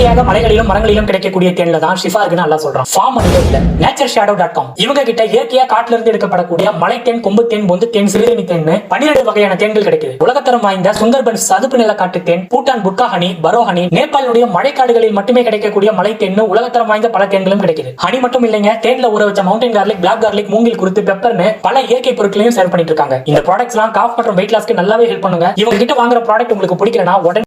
இயற்கையாக மலைகளிலும் மரங்களிலும் கிடைக்கக்கூடிய தேன்ல தான் ஷிஃபா இருக்குன்னு நல்லா சொல்றான். ஃபார்ம் மட்டும் இல்ல. நேச்சர் ஷேடோ டாட் காம் இவங்க கிட்ட இயற்கையா காட்டுல இருந்து எடுக்கப்படக்கூடிய மலை தேன் கொம்பு தேன் பொந்து தேன் சிறுநீர் தேன் பன்னிரண்டு வகையான தேன்கள் கிடைக்குது. உலகத்தரம் வாய்ந்த சுந்தர்பன் சதுப்பு நில காட்டு தேன் பூட்டான் புட்கா ஹனி பரோ ஹனி நேபாளுடைய மழைக்காடுகளில் மட்டுமே கிடைக்கக்கூடிய மலை தேன் உலகத்தரம் வாய்ந்த பல தேன்களும் கிடைக்குது. ஹனி மட்டும் இல்லைங்க தேன்ல ஊற வச்ச மவுண்டன் கார்லிக் பிளாக் கார்லிக் மூங்கில் குறித்து பெப்பர்னு பல இயற்கை பொருட்களையும் சேல் பண்ணிட்டு இருக்காங்க. இந்த ப்ராடக்ட்ஸ் எல்லாம் காஃப் மற்றும் வெயிட் லாஸ்க்கு நல்லாவே ஹெல்ப் பண்ணுங்க. இவங்க கிட்ட வாங்குற ப்ராடக்ட் உங்களுக்கு பிடிக்கலனா உடனே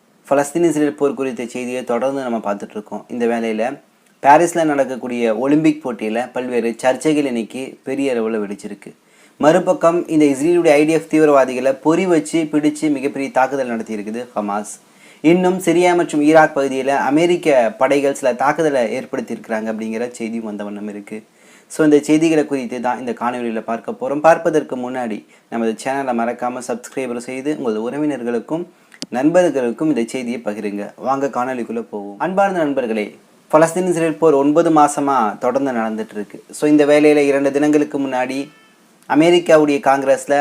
பலஸ்தீன் இஸ்ரேல் போர் குறித்த செய்தியை தொடர்ந்து நம்ம பார்த்துட்ருக்கோம். இந்த வேலையில் பாரிஸில் நடக்கக்கூடிய ஒலிம்பிக் போட்டியில் பல்வேறு சர்ச்சைகள் இன்னைக்கு பெரிய அளவில் வெடிச்சிருக்கு. மறுபக்கம் இந்த இஸ்ரேலுடைய ஐடிஎஃப் தீவிரவாதிகளை பொறி வச்சு பிடிச்சு மிகப்பெரிய தாக்குதல் நடத்தியிருக்குது ஹமாஸ். இன்னும் சிரியா மற்றும் ஈராக் பகுதியில் அமெரிக்க படைகள் சில தாக்குதலை ஏற்படுத்தியிருக்கிறாங்க அப்படிங்கிற செய்தியும் வந்த வண்ணம் இருக்குது ஸோ இந்த செய்திகளை குறித்து தான் இந்த காணொலியில் பார்க்க போகிறோம் பார்ப்பதற்கு முன்னாடி நமது சேனலை மறக்காமல் சப்ஸ்கிரைபர் செய்து உங்களது உறவினர்களுக்கும் நண்பர்களுக்கும் இந்த செய்தியை பகிருங்க. வாங்க காணொலிக்குள்ளே போவோம். அன்பார்ந்த நண்பர்களே பலஸ்தீன் இஸ்ரேல் போர் ஒன்பது மாதமாக தொடர்ந்து நடந்துட்டு இருக்கு ஸோ இந்த வேலையில் இரண்டு தினங்களுக்கு முன்னாடி அமெரிக்காவுடைய காங்கிரஸில்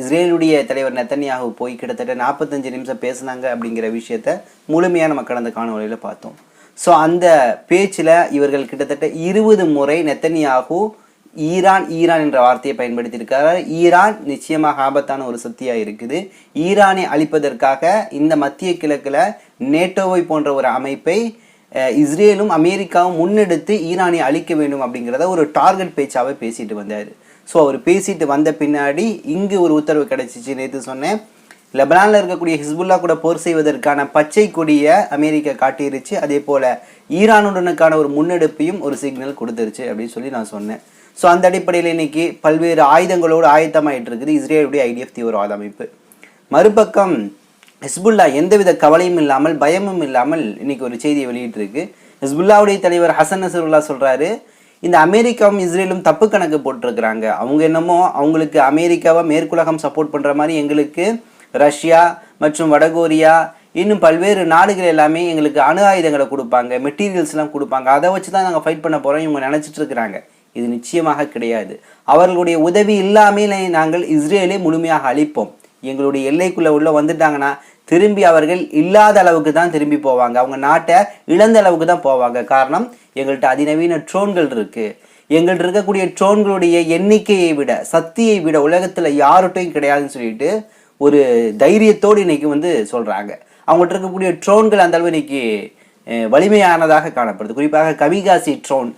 இஸ்ரேலுடைய தலைவர் நெத்தன்யாகு போய் கிட்டத்தட்ட நாற்பத்தஞ்சு நிமிஷம் பேசுனாங்க அப்படிங்கிற விஷயத்த முழுமையாக நம்ம கடந்த காணொலியில் பார்த்தோம். ஸோ அந்த பேச்சில் இவர்கள் கிட்டத்தட்ட இருபது முறை நெத்தன்யாகு ஈரான் ஈரான் என்ற வார்த்தையை பயன்படுத்தியிருக்கிறார் ஈரான் நிச்சயமாக ஆபத்தான ஒரு சக்தியாக இருக்குது. ஈரானை அழிப்பதற்காக இந்த மத்திய கிழக்கில் நேட்டோவை போன்ற ஒரு அமைப்பை இஸ்ரேலும் அமெரிக்காவும் முன்னெடுத்து ஈரானை அழிக்க வேண்டும் அப்படிங்கிறத ஒரு டார்கெட் பேச்சாகவே பேசிட்டு வந்தார். ஸோ அவர் பேசிட்டு வந்த பின்னாடி இங்கு ஒரு உத்தரவு கிடைச்சிச்சு. நேற்று சொன்னேன் லெபனானில் இருக்கக்கூடிய ஹிஸ்புல்லா கூட போர் செய்வதற்கான பச்சை கொடியை அமெரிக்கா காட்டிருச்சு. அதே போல் ஈரானுடனுக்கான ஒரு முன்னெடுப்பையும் ஒரு சிக்னல் கொடுத்துருச்சு அப்படின்னு சொல்லி நான் சொன்னேன். ஸோ அந்த அடிப்படையில் இன்னைக்கு பல்வேறு ஆயுதங்களோடு ஆயத்தமாயிட்டு இருக்குது இஸ்ரேலுடைய ஐடிஎஃப் தீவிரவாத அமைப்பு மறுபக்கம் ஹிஸ்புல்லா எந்தவித கவலையும் இல்லாமல் பயமும் இல்லாமல் இன்னைக்கு ஒரு செய்தியை வெளியிட்டிருக்கு. ஹிஸ்புல்லாவுடைய தலைவர் ஹசன் நசருல்லா சொல்கிறாரு இந்த அமெரிக்காவும் இஸ்ரேலும் தப்பு கணக்கு போட்டிருக்கிறாங்க. அவங்க என்னமோ அவங்களுக்கு அமெரிக்காவை மேற்குலகம் சப்போர்ட் பண்ணுற மாதிரி எங்களுக்கு ரஷ்யா மற்றும் வடகொரியா இன்னும் பல்வேறு நாடுகள் எல்லாமே எங்களுக்கு அணு ஆயுதங்களை கொடுப்பாங்க மெட்டீரியல்ஸ்லாம் கொடுப்பாங்க. அதை வச்சு தான் நாங்கள் ஃபைட் பண்ண போகிறோம் இவங்க நினச்சிட்டு இருக்கிறாங்க. இது நிச்சயமாக கிடையாது. அவர்களுடைய உதவி இல்லாமலே நாங்கள் இஸ்ரேலை முழுமையாக அழிப்போம். எங்களுடைய எல்லைக்குள்ளே உள்ள வந்துட்டாங்கன்னா திரும்பி அவர்கள் இல்லாத அளவுக்கு தான் திரும்பி போவாங்க. அவங்க நாட்டை இழந்த அளவுக்கு தான் போவாங்க. காரணம் எங்கள்கிட்ட அதிநவீன ட்ரோன்கள் இருக்குது எங்கள்கிட்ட இருக்கக்கூடிய ட்ரோன்களுடைய எண்ணிக்கையை விட சக்தியை விட உலகத்தில் யார்கிட்டையும் கிடையாதுன்னு சொல்லிட்டு ஒரு தைரியத்தோடு இன்னைக்கு வந்து சொல்கிறாங்க அவங்கள்ட்ட இருக்கக்கூடிய ட்ரோன்கள் அந்த அளவு இன்னைக்கு வலிமையானதாக காணப்படுது. குறிப்பாக கவிகாசி ட்ரோன்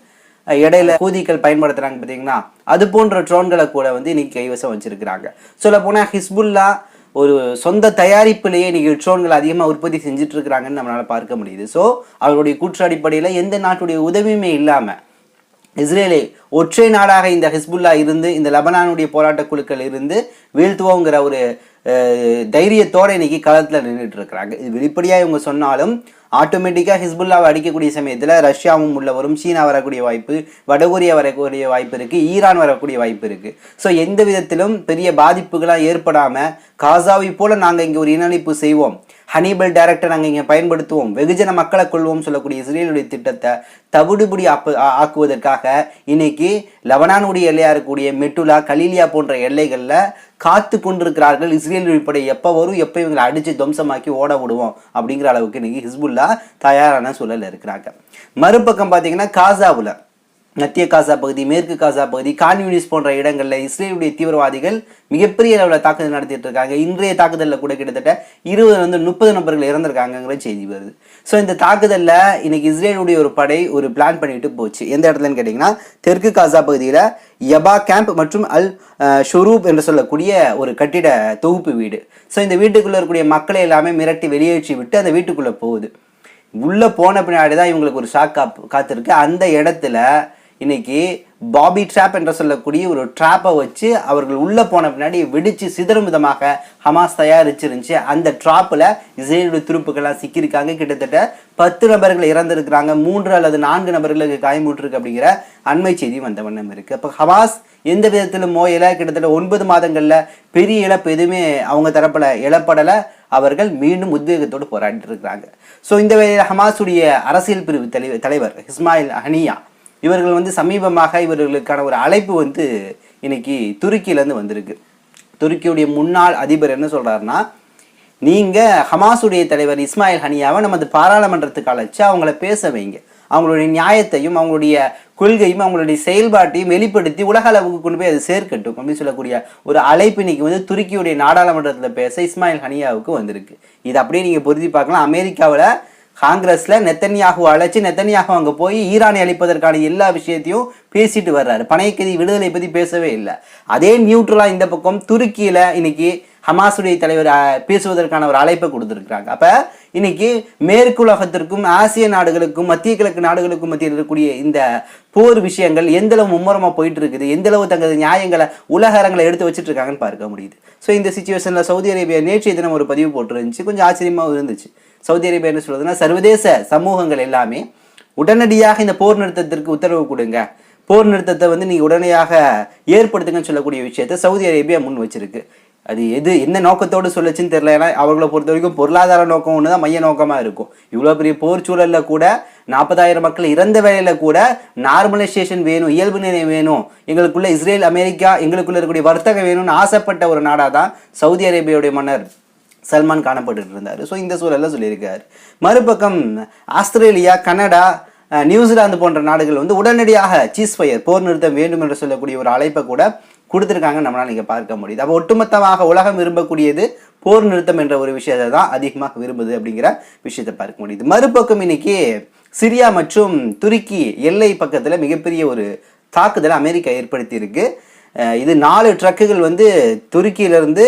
இடையில கூதிகள் பயன்படுத்துறாங்க பார்த்தீங்கன்னா அது போன்ற ட்ரோன்களை கூட வந்து இன்னைக்கு கைவசம் வச்சிருக்கிறாங்க. சொல்ல போனால் ஹிஸ்புல்லா ஒரு சொந்த தயாரிப்புலேயே நீங்கள் ட்ரோன்கள் அதிகமாக உற்பத்தி செஞ்சுட்டு இருக்கிறாங்கன்னு நம்மளால பார்க்க முடியுது. ஸோ அவர்களுடைய கூற்று அடிப்படையில் எந்த நாட்டுடைய உதவியுமே இல்லாமல் இஸ்ரேலை ஒற்றை நாடாக இந்த ஹிஸ்புல்லா இருந்து இந்த லெபனானுடைய போராட்ட குழுக்கள் இருந்து வீழ்த்துவோங்கிற ஒரு தைரியத்தோடு இன்னைக்கு களத்தில் நின்றுட்டு இருக்கிறாங்க இது வெளிப்படையாக இவங்க சொன்னாலும் ஆட்டோமேட்டிக்காக ஹிஸ்புல்லாவை அடிக்கக்கூடிய சமயத்தில் ரஷ்யாவும் உள்ள வரும் சீனா வரக்கூடிய வாய்ப்பு வடகொரியா வரக்கூடிய வாய்ப்பு இருக்குது ஈரான் வரக்கூடிய வாய்ப்பு இருக்குது ஸோ எந்த விதத்திலும் பெரிய பாதிப்புகளாக ஏற்படாமல் காசாவை போல நாங்கள் இங்கே ஒரு இணைப்பு செய்வோம். ஹனிபல் டைரக்டை நாங்கள் இங்கே பயன்படுத்துவோம். வெகுஜன மக்களை கொள்வோம் சொல்லக்கூடிய இஸ்ரேலுடைய திட்டத்தை தவிடுபடி ஆப்பு ஆக்குவதற்காக இன்னைக்கு லெபனானுடைய எல்லையாக இருக்கக்கூடிய மெட்டுலா கலீலியா போன்ற எல்லைகளில் காத்து கொண்டிருக்கிறார்கள். இஸ்ரேல் உள்படை எப்போ வரும் எப்போ இவங்களை அடித்து துவம்சமாக்கி ஓட விடுவோம் அப்படிங்கிற அளவுக்கு இன்னைக்கு ஹிஸ்புல்லா தயாரான சூழலில் இருக்கிறாங்க. மறுபக்கம் பார்த்தீங்கன்னா காசாவில் மத்திய காசா பகுதி மேற்கு காசா பகுதி கான்யூனிஸ் போன்ற இடங்களில் இஸ்ரேலுடைய தீவிரவாதிகள் மிகப்பெரிய அளவில் தாக்குதல் நடத்திட்டு இருக்காங்க. இன்றைய தாக்குதலில் கூட கிட்டத்தட்ட இருபது வந்து முப்பது நபர்கள் இறந்திருக்காங்கங்கிற செய்தி வருது. ஸோ இந்த தாக்குதலில் இன்னைக்கு இஸ்ரேலுடைய ஒரு படை ஒரு பிளான் பண்ணிட்டு போச்சு. எந்த இடத்துலன்னு கேட்டிங்கன்னா தெற்கு காசா பகுதியில் யபா கேம்ப் மற்றும் அல் அஹ், ஷுரூப் என்று சொல்லக்கூடிய ஒரு கட்டிட தொகுப்பு வீடு. ஸோ இந்த வீட்டுக்குள்ளே இருக்கக்கூடிய மக்களை எல்லாமே மிரட்டி வெளியேற்றி விட்டு அந்த வீட்டுக்குள்ளே போகுது. உள்ளே போன பின்னாடி தான் இவங்களுக்கு ஒரு ஷாக் காத்திருக்கு. அந்த இடத்துல இன்னைக்கு பாபி ட்ராப் என்று சொல்லக்கூடிய ஒரு ட்ராப்பை வச்சு அவர்கள் உள்ளே போன பின்னாடி வெடிச்சு சிதறும் விதமாக ஹமாஸ் தயாரிச்சிருந்துச்சு. அந்த ட்ராப்பில் இஸ்ரேலுடைய துருப்புக்கள்லாம் சிக்கியிருக்காங்க. கிட்டத்தட்ட பத்து நபர்கள் இறந்துருக்கிறாங்க. மூன்று அல்லது நான்கு நபர்களுக்கு காயமுற்றிருக்கு அப்படிங்கிற அண்மை செய்தி வந்த வண்ணம் இருக்குது அப்போ ஹமாஸ் எந்த விதத்திலும் மோயலை கிட்டத்தட்ட ஒன்பது மாதங்களில் பெரிய இழப்பு எதுவுமே அவங்க தரப்பில் இழப்படலை. அவர்கள் மீண்டும் உத்வேகத்தோடு போராடிட்டு இருக்கிறாங்க. ஸோ இந்த வேளையில் ஹமாஸுடைய அரசியல் பிரிவு தலைவர் தலைவர் இஸ்மாயில் ஹனியா இவர்கள் வந்து சமீபமாக இவர்களுக்கான ஒரு அழைப்பு வந்து இன்னைக்கு துருக்கியிலேருந்து வந்திருக்கு. துருக்கியுடைய முன்னாள் அதிபர் என்ன சொல்கிறாருன்னா நீங்கள் ஹமாஸுடைய தலைவர் இஸ்மாயில் ஹனியாவை நமது பாராளுமன்றத்துக்கு அழைச்சி அவங்கள பேச வைங்க. அவங்களுடைய நியாயத்தையும் அவங்களுடைய கொள்கையும் அவங்களுடைய செயல்பாட்டையும் வெளிப்படுத்தி உலக அளவுக்கு கொண்டு போய் அது சேர்க்கட்டும். அப்படின்னு சொல்லக்கூடிய ஒரு அழைப்பு இன்னைக்கு வந்து துருக்கியுடைய நாடாளுமன்றத்தில் பேச இஸ்மாயில் ஹனியாவுக்கு வந்திருக்கு. இது அப்படியே நீங்கள் பொருத்தி பார்க்கலாம். அமெரிக்காவில் காங்கிரஸ்ல நெத்தன்யாகு அழைச்சு நெத்தன்யாகு அங்கே போய் ஈரானை அழிப்பதற்கான எல்லா விஷயத்தையும் பேசிட்டு வர்றாரு. பனையக்கதி விடுதலை பற்றி பேசவே இல்லை. அதே நியூட்ரலா இந்த பக்கம் துருக்கியில இன்னைக்கு ஹமாஸுடைய தலைவர் பேசுவதற்கான ஒரு அழைப்பை கொடுத்துருக்காங்க அப்போ இன்னைக்கு மேற்கு உலகத்திற்கும் ஆசிய நாடுகளுக்கும் மத்திய கிழக்கு நாடுகளுக்கும் மத்தியில் இருக்கக்கூடிய இந்த போர் விஷயங்கள் எந்தளவு மும்முரமாக போயிட்டு இருக்குது எந்தளவு தங்களது நியாயங்களை உலகரங்களை எடுத்து வச்சுட்டு இருக்காங்கன்னு பார்க்க முடியுது. ஸோ இந்த சுச்சுவேஷனில் சவுதி அரேபியா நேற்றைய தினம் ஒரு பதிவு போட்டுருந்துச்சு. கொஞ்சம் ஆச்சரியமாகவும் இருந்துச்சு. சவுதி அரேபியா என்ன சொல்றதுன்னா சர்வதேச சமூகங்கள் எல்லாமே உடனடியாக இந்த போர் நிறுத்தத்திற்கு உத்தரவு கொடுங்க. போர் நிறுத்தத்தை வந்து நீங்கள் உடனடியாக ஏற்படுத்துங்கன்னு சொல்லக்கூடிய விஷயத்தை சவுதி அரேபியா முன் வச்சிருக்கு. அது எது என்ன நோக்கத்தோடு சொல்லுச்சுன்னு தெரியல. ஏன்னா அவர்களை பொறுத்த வரைக்கும் பொருளாதார நோக்கம் ஒன்று தான் மைய நோக்கமாக இருக்கும். இவ்வளோ பெரிய போர் சூழலில் கூட நாற்பதாயிரம் மக்கள் இறந்த வேலையில் கூட நார்மலைசேஷன் வேணும் இயல்பு நிலை வேணும். எங்களுக்குள்ள இஸ்ரேல் அமெரிக்கா எங்களுக்குள்ள இருக்கக்கூடிய வர்த்தகம் வேணும்னு ஆசைப்பட்ட ஒரு நாடாக தான் சவுதி அரேபியாவுடைய மன்னர் சல்மான் காணப்பட்டு இருந்தார். ஸோ இந்த சூழலில் சொல்லியிருக்கார். மறுபக்கம் ஆஸ்திரேலியா கனடா நியூசிலாந்து போன்ற நாடுகள் வந்து உடனடியாக சீஸ் ஃபயர் போர் நிறுத்தம் வேண்டும் என்று சொல்லக்கூடிய ஒரு அழைப்பை கூட கொடுத்துருக்காங்க நம்மளால் நீங்கள் பார்க்க முடியுது. அப்போ ஒட்டுமொத்தமாக உலகம் விரும்பக்கூடியது போர் நிறுத்தம் என்ற ஒரு விஷயத்தை தான் அதிகமாக விரும்புது அப்படிங்கிற விஷயத்தை பார்க்க முடியுது. மறுபக்கம் இன்னைக்கு சிரியா மற்றும் துருக்கி எல்லை பக்கத்தில் மிகப்பெரிய ஒரு தாக்குதலை அமெரிக்கா ஏற்படுத்தியிருக்கு. இது நாலு ட்ரக்குகள் வந்து துருக்கியிலிருந்து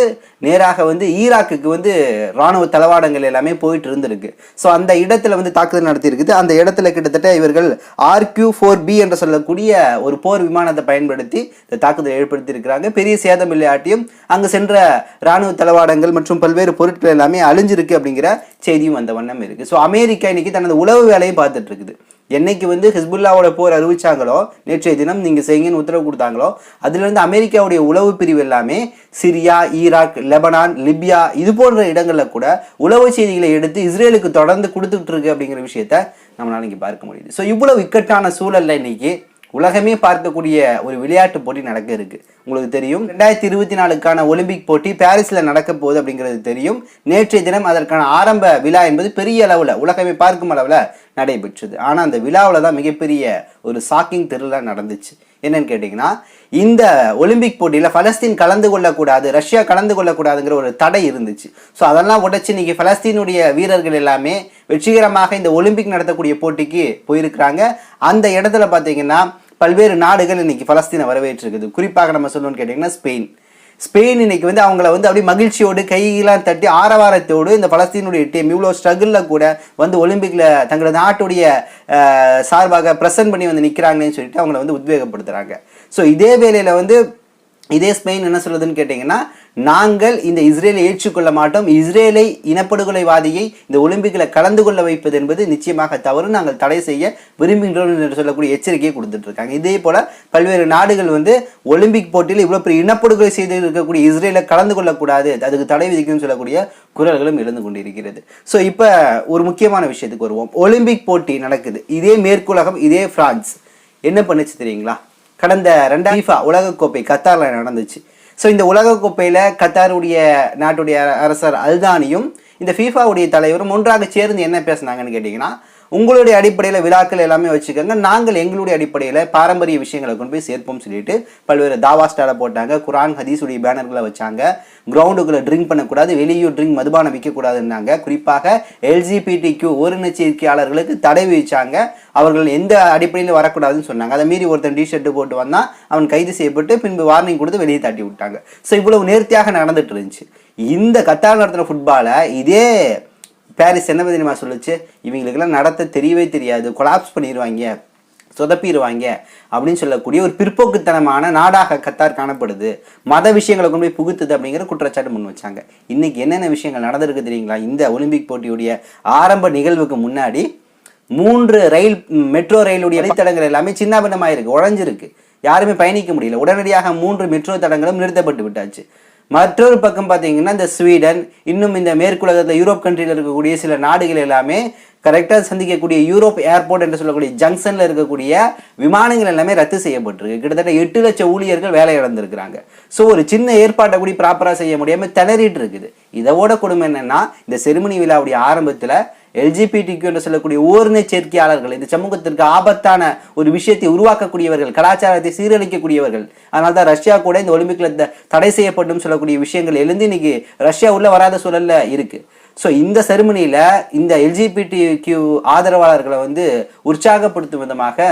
நேராக வந்து ஈராக்குக்கு வந்து ராணுவ தளவாடங்கள் எல்லாமே போயிட்டு இருந்திருக்கு. ஸோ அந்த இடத்துல வந்து தாக்குதல் நடத்தியிருக்குது. அந்த இடத்துல கிட்டத்தட்ட இவர்கள் ஆர்கியூ ஃபோர் பி என்று சொல்லக்கூடிய ஒரு போர் விமானத்தை பயன்படுத்தி இந்த தாக்குதலை ஏற்படுத்தியிருக்கிறாங்க. பெரிய சேதம் இல்லையாட்டியும் அங்கே சென்ற இராணுவ தளவாடங்கள் மற்றும் பல்வேறு பொருட்கள் எல்லாமே அழிஞ்சிருக்கு அப்படிங்கிற செய்தியும் வந்த வண்ணம் இருக்குது ஸோ அமெரிக்கா இன்னைக்கு தனது உளவு வேலையை பார்த்துட்டு இருக்குது. என்னைக்கு வந்து ஹிஸ்புல்லாவோட போர் அறிவிச்சாங்களோ நேற்றைய தினம் நீங்க செய்யுங்கன்னு உத்தரவு கொடுத்தாங்களோ அதுலேருந்து அமெரிக்காவுடைய உளவு பிரிவு எல்லாமே சிரியா ஈராக் லெபனான் லிபியா இது போன்ற இடங்களில் கூட உளவு செய்திகளை எடுத்து இஸ்ரேலுக்கு தொடர்ந்து கொடுத்துட்டு இருக்கு அப்படிங்கிற விஷயத்த நம்மளால இங்கே பார்க்க முடியுது. ஸோ இவ்வளவு இக்கட்டான சூழல்ல இன்னைக்கு உலகமே பார்க்கக்கூடிய ஒரு விளையாட்டு போட்டி நடக்க இருக்கு. உங்களுக்கு தெரியும். ரெண்டாயிரத்தி இருபத்தி நாலுக்கான ஒலிம்பிக் போட்டி பாரிஸில் நடக்க போகுது அப்படிங்கிறது தெரியும். நேற்றைய தினம் அதற்கான ஆரம்ப விழா என்பது பெரிய அளவில் உலகமே பார்க்கும் அளவில் நடைபெற்றது. ஆனால் அந்த விழாவில் தான் மிகப்பெரிய ஒரு ஷாக்கிங் திருவிழா நடந்துச்சு. என்னன்னு கேட்டிங்கன்னா இந்த ஒலிம்பிக் போட்டியில் ஃபலஸ்தீன் கலந்து கொள்ளக்கூடாது ரஷ்யா கலந்து கொள்ளக்கூடாதுங்கிற ஒரு தடை இருந்துச்சு. ஸோ அதெல்லாம் உடச்சி இன்றைக்கி ஃபலஸ்தீனுடைய வீரர்கள் எல்லாமே வெற்றிகரமாக இந்த ஒலிம்பிக் நடத்தக்கூடிய போட்டிக்கு போயிருக்கிறாங்க. அந்த இடத்துல பார்த்தீங்கன்னா பல்வேறு நாடுகள் இன்னைக்கு பலஸ்தீனை வரவேற்றிருக்குது. குறிப்பாக நம்ம சொல்லணும்னு கேட்டிங்கன்னா ஸ்பெயின். ஸ்பெயின் இன்னைக்கு வந்து அவங்கள வந்து அப்படியே மகிழ்ச்சியோடு கையெல்லாம் தட்டி ஆரவாரத்தோடு இந்த பலஸ்தீனுடைய டீம் இவ்வளோ ஸ்ட்ரகிளில் கூட வந்து ஒலிம்பிக்கில் தங்களது நாட்டுடைய சார்பாக ப்ரெசன்ட் பண்ணி வந்து நிற்கிறாங்கன்னு சொல்லிட்டு அவங்கள வந்து உத்வேகப்படுத்துகிறாங்க ஸோ இதே வேலையில் வந்து இதே ஸ்பெயின் என்ன சொல்லுதுன்னு கேட்டிங்கன்னா நாங்கள் இந்த இஸ்ரேலை ஏற்றுக்கொள்ள மாட்டோம். இஸ்ரேலை இனப்படுகொலைவாதியை இந்த ஒலிம்பிக்கில் கலந்து கொள்ள வைப்பது என்பது நிச்சயமாக தவறு. நாங்கள் தடை செய்ய விரும்புகின்றோம் என்று சொல்லக்கூடிய எச்சரிக்கையை கொடுத்துட்டு இருக்காங்க. இதே போல பல்வேறு நாடுகள் வந்து ஒலிம்பிக் போட்டியில் இவ்வளோ பெரிய இனப்படுகொலை செய்து இருக்கக்கூடிய இஸ்ரேலை கலந்து கொள்ளக்கூடாது. அதுக்கு தடை விதிக்கணும்னு சொல்லக்கூடிய குரல்களும் எழுந்து கொண்டிருக்கிறது. ஸோ இப்போ ஒரு முக்கியமான விஷயத்துக்கு வருவோம். ஒலிம்பிக் போட்டி நடக்குது. இதே மேற்குலகம் இதே பிரான்ஸ். என்ன பண்ணுச்சு தெரியுங்களா? கடந்த ரெண்டாம் FIFA உலகக்கோப்பை கத்தாரில் நடந்துச்சு. ஸோ இந்த உலகக்கோப்பையில் கத்தாருடைய நாட்டுடைய அரசர் அல்தானியும் இந்த ஃபீஃபாவுடைய தலைவரும் ஒன்றாக சேர்ந்து என்ன பேசுனாங்கன்னு கேட்டிங்கன்னா உங்களுடைய அடிப்படையில் விழாக்கள் எல்லாமே வச்சுக்கோங்க. நாங்கள் எங்களுடைய அடிப்படையில் பாரம்பரிய விஷயங்களை கொண்டு போய் சேர்ப்போம்னு சொல்லிட்டு பல்வேறு தாவா ஸ்டாலை போட்டாங்க. குரான் ஹதீஸுடைய பேனர்களை வச்சாங்க. கிரவுண்டுக்குள்ளே ட்ரிங்க் பண்ணக்கூடாது வெளியூர் ட்ரிங்க் மதுபானம் விற்கக்கூடாதுன்னாங்க குறிப்பாக எல்ஜிபிடி கியூ ஓரினச்சேர்க்கையாளர்களுக்கு தடை விதிச்சாங்க. அவர்கள் எந்த அடிப்படையில் வரக்கூடாதுன்னு சொன்னாங்க. அதை மீறி ஒருத்தன் டிஷர்ட்டு போட்டு வந்தால் அவன் கைது செய்யப்பட்டு பின்பு வார்னிங் கொடுத்து வெளியே தாட்டி விட்டாங்க ஸோ இவ்வளவு நேர்த்தியாக நடந்துட்டு இருந்துச்சு. இந்த கத்தார் நடத்தின ஃபுட்பாலை இதே பாரிஸ் என்ன தெரியுமா சொல்லுச்சு? இவங்களுக்கெல்லாம் நடத்த தெரியவே தெரியாது. கொலாப்ஸ் பண்ணிடுவாங்க சொதப்பிடுவாங்க அப்படின்னு சொல்லக்கூடிய ஒரு பிற்போக்குத்தனமான நாடாக கத்தார் காணப்படுது. மத விஷயங்களை கொண்டு போய் புகுத்துது அப்படிங்கிற குற்றச்சாட்டு முன் வச்சாங்க. இன்னைக்கு என்னென்ன விஷயங்கள் நடந்திருக்கு தெரியுங்களா? இந்த ஒலிம்பிக் போட்டியுடைய ஆரம்ப நிகழ்வுக்கு முன்னாடி மூன்று ரயில் மெட்ரோ ரயிலுடைய வழித்தடங்கள் எல்லாமே சின்னாபின்னமாயிருக்கு உடஞ்சிருக்கு. யாருமே பயணிக்க முடியல. உடனடியாக மூன்று மெட்ரோ தடங்களும் நிறுத்தப்பட்டு விட்டாச்சு. மற்றொரு பக்கம் பார்த்தீங்கன்னா இந்த ஸ்வீடன் இன்னும் இந்த மேற்குலகத்தில் யூரோப் கண்ட்ரியில் இருக்கக்கூடிய சில நாடுகள் எல்லாமே கரெக்டாக சந்திக்கக்கூடிய யூரோப் ஏர்போர்ட் என்று சொல்லக்கூடிய ஜங்ஷனில் இருக்கக்கூடிய விமானங்கள் எல்லாமே ரத்து செய்யப்பட்டிருக்கு. கிட்டத்தட்ட எட்டு லட்சம் ஊழியர்கள் வேலை இழந்திருக்கிறாங்க. ஸோ ஒரு சின்ன ஏற்பாட்டை கூட ப்ராப்பராக செய்ய முடியாமல் திணறிட்டு இருக்குது. இதோட கொடுமை என்னென்னா இந்த செருமனி விழாவுடைய ஆரம்பத்தில் எல்ஜிபிடிக்கு என்று சொல்லக்கூடிய ஓரின சேர்க்கையாளர்கள் இந்த சமூகத்திற்கு ஆபத்தான ஒரு விஷயத்தை உருவாக்கக்கூடியவர்கள் கலாச்சாரத்தை சீரழிக்கக்கூடியவர்கள். அதனால தான் ரஷ்யா கூட இந்த ஒலிம்பிக்கில் தடை செய்யப்படும் சொல்லக்கூடிய விஷயங்கள் எழுந்து இன்னைக்கு ரஷ்யா உள்ள வராத சூழல்ல இருக்கு. ஸோ இந்த செருமனியில் இந்த எல்ஜிபிடி கியூ ஆதரவாளர்களை வந்து உற்சாகப்படுத்தும் விதமாக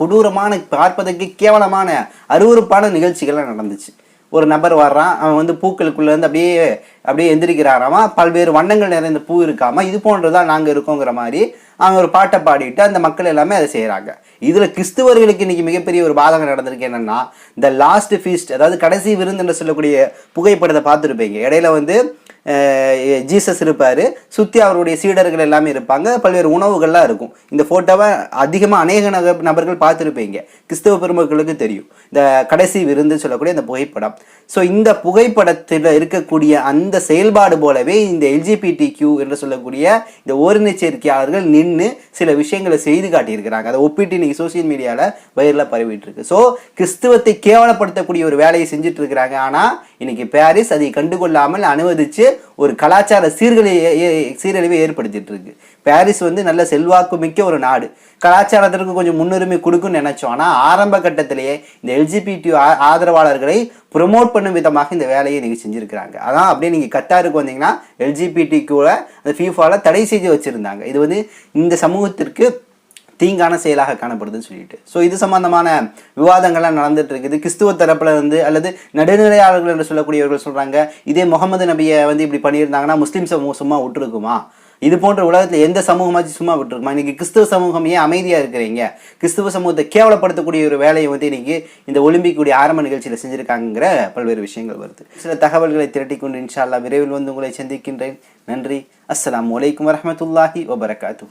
கொடூரமான பார்ப்பதற்கு கேவலமான அருவருப்பான நிகழ்ச்சிகள்லாம் நடந்துச்சு. ஒரு நபர் வர்றான் அவன் வந்து பூக்களுக்குள்ளேருந்து அப்படியே அப்படியே எந்திரிக்கிறாராமா? பல்வேறு வண்ணங்கள் நிறைந்த பூ இருக்காமல் இது போன்றதான் நாங்கள் இருக்கோங்கிற மாதிரி அவங்க ஒரு பாட்டை பாடிட்டு அந்த மக்கள் எல்லாமே அதை செய்கிறாங்க இதில் கிறிஸ்துவர்களுக்கு இன்றைக்கி மிகப்பெரிய ஒரு பாதகம் நடந்திருக்கு என்னென்னா இந்த லாஸ்ட் ஃபீஸ்ட் அதாவது கடைசி விருந்து என்று சொல்லக்கூடிய புகைப்படத்தை பார்த்துருப்பீங்க. இடையில வந்து ஜீசஸ் இருப்பார். சுற்றி அவருடைய சீடர்கள் எல்லாமே இருப்பாங்க. பல்வேறு உணவுகள்லாம் இருக்கும். இந்த ஃபோட்டோவை அதிகமாக அநேக நபர்கள் பார்த்துருப்பீங்க. கிறிஸ்தவ பெருமக்களுக்கு தெரியும். இந்த கடைசி விருந்து சொல்லக்கூடிய இந்த புகைப்படம். ஸோ இந்த புகைப்படத்தில் இருக்கக்கூடிய அந்த செயல்பாடு போலவே இந்த எல்ஜிபிடி கியூ என்று சொல்லக்கூடிய இந்த ஓரின சேர்க்கையாளர்கள் நின்று சில விஷயங்களை செய்து காட்டியிருக்கிறாங்க. அதை ஒப்பிட்டு இன்னைக்கு சோசியல் மீடியாவில் வைரலாக பரவிட்டு இருக்கு. ஸோ கிறிஸ்துவத்தை கேவலப்படுத்தக்கூடிய ஒரு வேலையை செஞ்சுட்டு இருக்கிறாங்க. ஆனால் இன்னைக்கு பாரிஸ் அதை கண்டுகொள்ளாமல் அனுமதிச்சு ஒரு கலாச்சார சீர்களை சீரழிவை ஏற்படுத்திட்டு இருக்கு. பாரிஸ் வந்து நல்ல செல்வாக்கு மிக்க ஒரு நாடு. கலாச்சாரத்திற்கு கொஞ்சம் முன்னுரிமை கொடுக்கும்னு நினைச்சோம். ஆனால் ஆரம்ப கட்டத்திலேயே இந்த எல்ஜிபிடி ஆதரவாளர்களை ப்ரொமோட் பண்ணும் விதமாக இந்த வேலையை நீங்கள் செஞ்சுருக்கிறாங்க. அதான் அப்படியே நீங்கள் கத்தாருக்கு வந்தீங்கன்னா எல்ஜிபிடி கூட அந்த ஃபீஃபாவில் தடை செய்து வச்சுருந்தாங்க. இது வந்து இந்த சமூகத்திற்கு தீங்கான செயலாக காணப்படுதுன்னு சொல்லிட்டு. ஸோ இது சம்பந்தமான விவாதங்கள்லாம் நடந்துட்டு இருக்குது கிறிஸ்துவ தரப்புல இருந்து அல்லது நடுநிலையாளர்கள் என்று சொல்லக்கூடியவர்கள் சொல்றாங்க இதே முகமது நபியை வந்து இப்படி பண்ணியிருந்தாங்கன்னா முஸ்லீம் சமூகம் சும்மா விட்டுருக்குமா? இது போன்ற உலகத்தில் எந்த சமூகமாச்சும் சும்மா விட்டுருக்குமா? இன்னைக்கு கிறிஸ்துவ சமூகம் ஏன் அமைதியாக இருக்கிறீங்க? கிறிஸ்துவ சமூகத்தை கேவலப்படுத்தக்கூடிய ஒரு வேலையை வந்து இன்னைக்கு இந்த ஒலிம்பிக்குடைய ஆரம்ப நிகழ்ச்சியில் செஞ்சுருக்காங்கிற பல்வேறு விஷயங்கள் வருது. சில தகவல்களை திரட்டி கொண்டு இன்ஷா அல்லாஹ் விரைவில் வந்து உங்களை சந்திக்கின்றேன். நன்றி. அஸ்லாம் வலைக்கம் வரமத்துல்லாஹி வபரகாத்து